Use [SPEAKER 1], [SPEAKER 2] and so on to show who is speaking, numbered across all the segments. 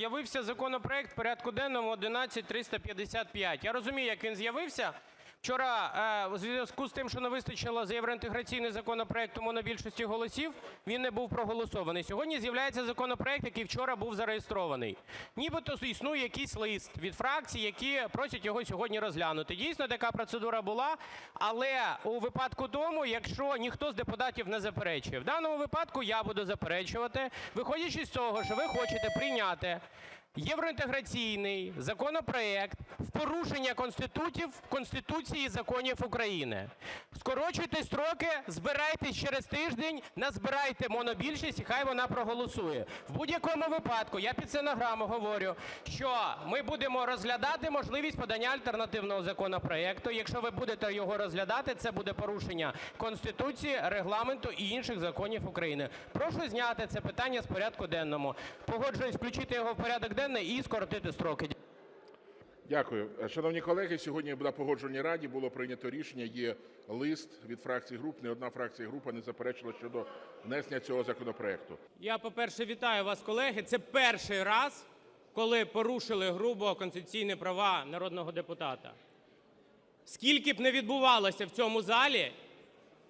[SPEAKER 1] з'явився законопроект в порядку денному 11355. Я розумію, як він з'явився. Вчора е, у зв'язку з тим, що не вистачило за євроінтеграційний законопроект у монобільшості голосів, він не був проголосований. Сьогодні з'являється законопроект, який вчора був зареєстрований. Нібито існує якийсь лист від фракцій, які просять його сьогодні розглянути. Дійсно, така процедура була, але у випадку тому, якщо ніхто з депутатів не заперечує. В даному випадку я буду заперечувати, виходячи з цього, що ви хочете прийняти євроінтеграційний законопроект в порушення Конституції, і законів України. Скорочуйте строки, збирайтесь через тиждень, назбирайте монобільшість і хай вона проголосує. В будь-якому випадку, я під стенограму говорю, що ми будемо розглядати можливість подання альтернативного законопроекту. Якщо ви будете його розглядати, це буде порушення Конституції, Регламенту і інших законів України. Прошу зняти це питання з порядку денного. Погоджуюсь включити його в порядок денний і скоротити строки.
[SPEAKER 2] Дякую. Шановні колеги, сьогодні на Погоджувальній раді було прийнято рішення, є лист від фракцій груп. Не одна фракція група не заперечила щодо внесення цього законопроекту.
[SPEAKER 1] Я, по-перше, вітаю вас, колеги. Це перший раз, коли порушили грубо конституційні права народного депутата. Скільки б не відбувалося в цьому залі,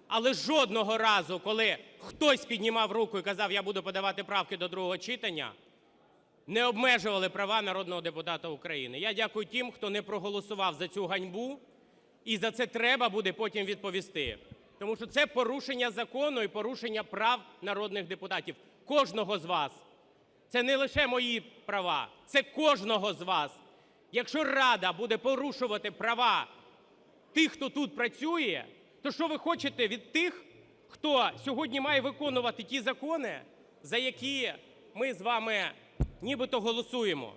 [SPEAKER 1] але жодного разу, коли хтось піднімав руку і казав, я буду подавати правки до другого читання, не обмежували права народного депутата України. Я дякую тим, хто не проголосував за цю ганьбу, і за це треба буде потім відповісти. Тому що це порушення закону і порушення прав народних депутатів. Кожного з вас. Це не лише мої права, це кожного з вас. Якщо Рада буде порушувати права тих, хто тут працює, то що ви хочете від тих, хто сьогодні має виконувати ті закони, за які ми з вами нібито голосуємо?